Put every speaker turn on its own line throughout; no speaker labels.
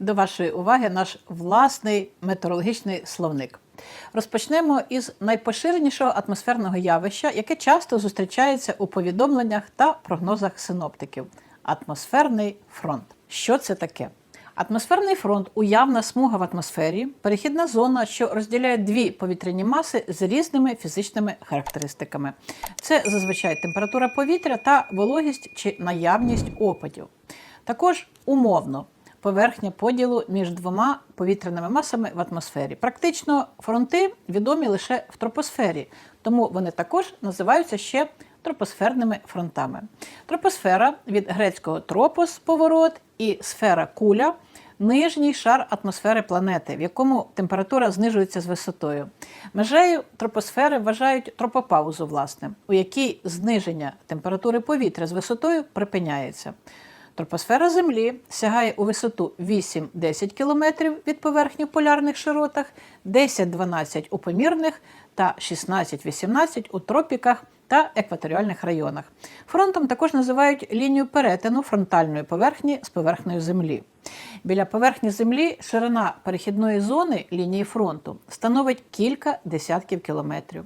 До вашої уваги наш власний метеорологічний словник. Розпочнемо із найпоширенішого атмосферного явища, яке часто зустрічається у повідомленнях та прогнозах синоптиків атмосферний фронт. Що це таке? Атмосферний фронт уявна смуга в атмосфері, перехідна зона, що розділяє дві повітряні маси з різними фізичними характеристиками. Це зазвичай температура повітря та вологість чи наявність опадів. Також умовно поверхня поділу між двома повітряними масами в атмосфері. Практично фронти відомі лише в тропосфері, тому вони також називаються ще тропосферними фронтами. Тропосфера від грецького тропос поворот і сфера куля нижній шар атмосфери планети, в якому температура знижується з висотою. Межею тропосфери вважають тропопаузу, власне, у якій зниження температури повітря з висотою припиняється. Тропосфера Землі сягає у висоту 8-10 км від поверхні в полярних широтах, 10-12 у помірних та 16-18 у тропіках та екваторіальних районах. Фронтом також називають лінію перетину фронтальної поверхні з поверхнею Землі. Біля поверхні Землі ширина перехідної зони лінії фронту становить кілька десятків кілометрів.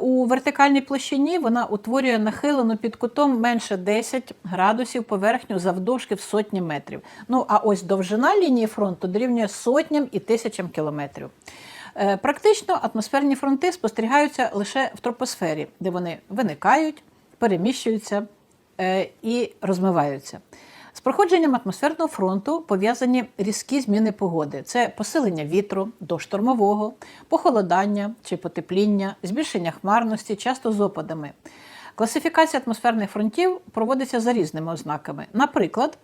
У вертикальній площині вона утворює нахилену під кутом менше 10 градусів поверхню завдовжки в сотні метрів. Ну а ось довжина лінії фронту дорівнює сотням і тисячам кілометрів. Е, Практично атмосферні фронти спостерігаються лише в тропосфері, де вони виникають, переміщуються е, і розмиваються. З проходженням атмосферного фронту пов'язані різкі зміни погоди: це посилення вітру до штормового, похолодання чи потепління, збільшення хмарності, часто з опадами. Класифікація атмосферних фронтів проводиться за різними ознаками. Наприклад,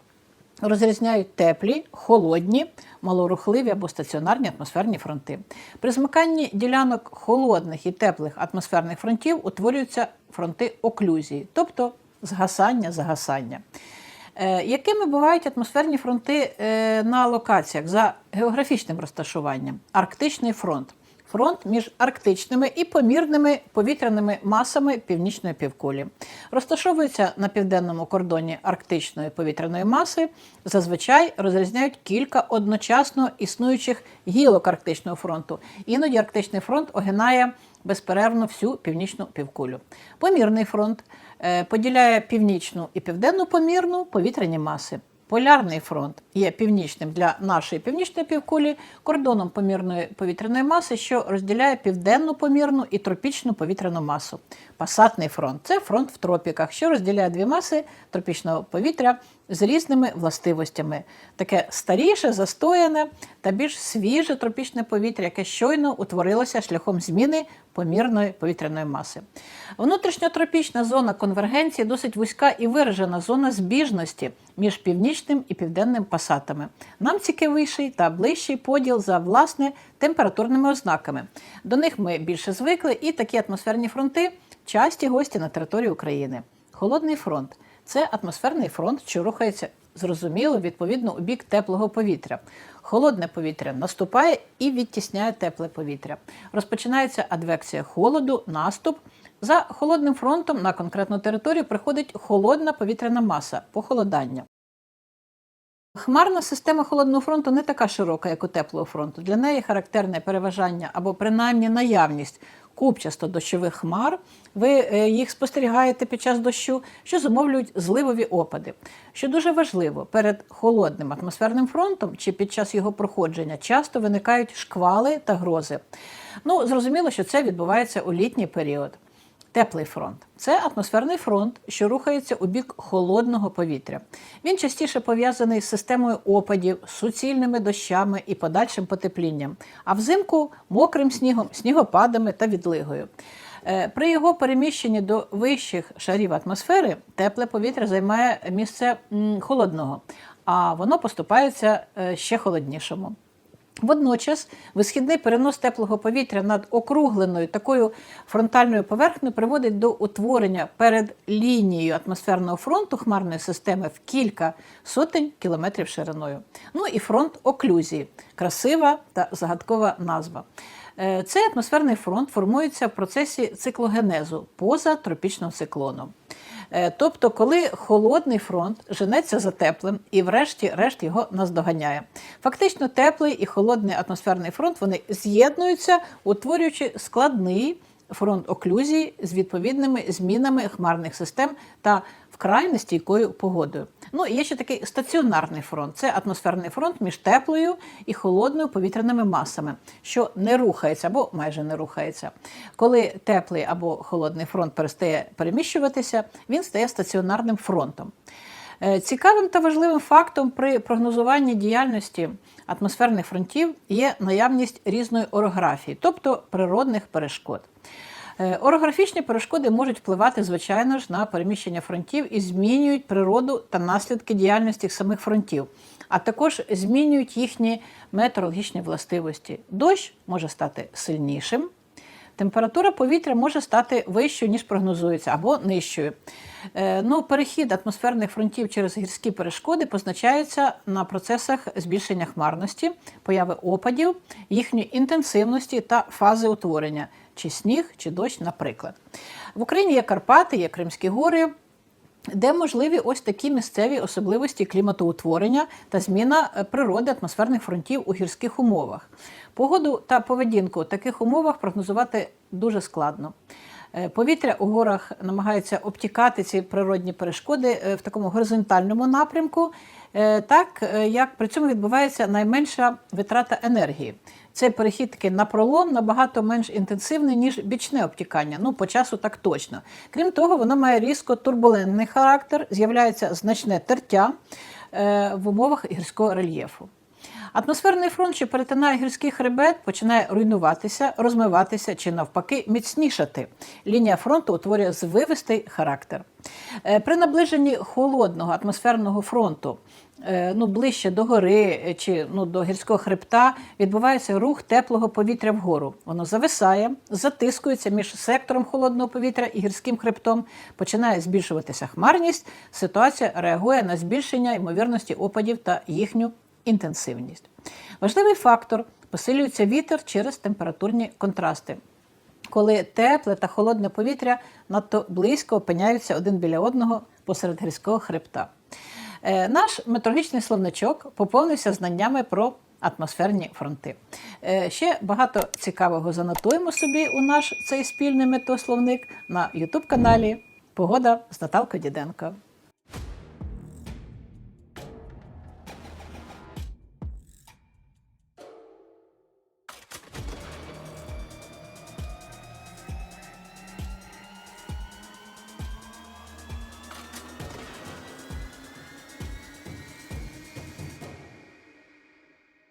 розрізняють теплі, холодні, малорухливі або стаціонарні атмосферні фронти. При змиканні ділянок холодних і теплих атмосферних фронтів утворюються фронти оклюзії, тобто згасання, загасання. Е, Якими бувають атмосферні фронти е, на локаціях за географічним розташуванням? Арктичний фронт. Фронт між арктичними і помірними повітряними масами північної півкулі. Розташовується на південному кордоні арктичної повітряної маси. Зазвичай розрізняють кілька одночасно існуючих гілок Арктичного фронту. Іноді Арктичний фронт огинає безперервно всю північну півкулю. Помірний фронт поділяє північну і південну помірну повітряні маси. Полярний фронт є північним для нашої північної півкулі, кордоном помірної повітряної маси, що розділяє південну помірну і тропічну повітряну масу. Пасатний фронт це фронт в тропіках, що розділяє дві маси тропічного повітря з різними властивостями. Таке старіше, застояне та більш свіже тропічне повітря, яке щойно утворилося шляхом зміни помірної повітряної маси. Внутрішньотропічна зона конвергенції досить вузька і виражена зона збіжності між північним і південним пасатами. Нам цікавіший та ближчий поділ за власне температурними ознаками. До них ми більше звикли, і такі атмосферні фронти часті гості на території України. Холодний фронт це атмосферний фронт, що рухається зрозуміло відповідно у бік теплого повітря. Холодне повітря наступає і відтісняє тепле повітря. Розпочинається адвекція холоду, наступ. За холодним фронтом на конкретну територію приходить холодна повітряна маса похолодання. Хмарна система холодного фронту не така широка, як у теплого фронту. Для неї характерне переважання або принаймні наявність купчасто дощових хмар. Ви е, їх спостерігаєте під час дощу, що зумовлюють зливові опади. Що дуже важливо, перед холодним атмосферним фронтом чи під час його проходження часто виникають шквали та грози. Ну, зрозуміло, що це відбувається у літній період. Теплий фронт це атмосферний фронт, що рухається у бік холодного повітря. Він частіше пов'язаний з системою опадів, суцільними дощами і подальшим потеплінням, а взимку мокрим снігом, снігопадами та відлигою. Е, При його переміщенні до вищих шарів атмосфери тепле повітря займає місце холодного, а воно поступається е, ще холоднішому. Водночас висхідний перенос теплого повітря над округленою такою фронтальною поверхнею приводить до утворення перед лінією атмосферного фронту хмарної системи в кілька сотень кілометрів шириною. Ну і фронт оклюзії красива та загадкова назва. Е, Цей атмосферний фронт формується в процесі циклогенезу поза тропічним циклоном. Е, Тобто, коли холодний фронт женеться за теплим і врешті-решт його наздоганяє. Фактично, теплий і холодний атмосферний фронт вони з'єднуються, утворюючи складний фронт оклюзії з відповідними змінами хмарних систем та вкрай нестійкою погодою. Ну є ще такий стаціонарний фронт. Це атмосферний фронт між теплою і холодною повітряними масами, що не рухається або майже не рухається. Коли теплий або холодний фронт перестає переміщуватися, він стає стаціонарним фронтом. Е, Цікавим та важливим фактом при прогнозуванні діяльності атмосферних фронтів є наявність різної орографії, тобто природних перешкод. Е, Орографічні перешкоди можуть впливати, звичайно ж, на переміщення фронтів і змінюють природу та наслідки діяльності самих фронтів, а також змінюють їхні метеорологічні властивості. Дощ може стати сильнішим, температура повітря може стати вищою, ніж прогнозується, або нижчою. Е, Ну, перехід атмосферних фронтів через гірські перешкоди позначається на процесах збільшення хмарності, появи опадів, їхньої інтенсивності та фази утворення, чи сніг, чи дощ, наприклад. В Україні є Карпати, є Кримські гори. Де можливі ось такі місцеві особливості кліматоутворення та зміна е, природи атмосферних фронтів у гірських умовах. Погоду та поведінку в таких умовах прогнозувати дуже складно. Е, Повітря у горах намагається обтікати ці природні перешкоди е, в такому горизонтальному напрямку, так е, як при цьому відбувається найменша витрата енергії. Цей перехід таки на пролом набагато менш інтенсивний, ніж бічне обтікання. Ну, по часу так точно. Крім того, воно має різко турбулентний характер, з'являється значне тертя е, в умовах гірського рельєфу. Атмосферний фронт, що перетинає гірський хребет, починає руйнуватися, розмиватися чи навпаки міцнішати. Лінія фронту утворює звивистий характер. Е, При наближенні холодного атмосферного фронту е, ну, ближче до гори чи ну, до гірського хребта відбувається рух теплого повітря вгору. Воно зависає, затискується між сектором холодного повітря і гірським хребтом, починає збільшуватися хмарність. Ситуація реагує на збільшення ймовірності опадів та їхню інтенсивність. Важливий фактор посилюється вітер через температурні контрасти. Коли тепле та холодне повітря надто близько опиняються один біля одного посеред гірського хребта. Е, Наш метеорологічний словничок поповнився знаннями про атмосферні фронти. Е, Ще багато цікавого занотуємо собі у наш цей спільний метеословник на YouTube каналі Погода з Наталкою Діденко.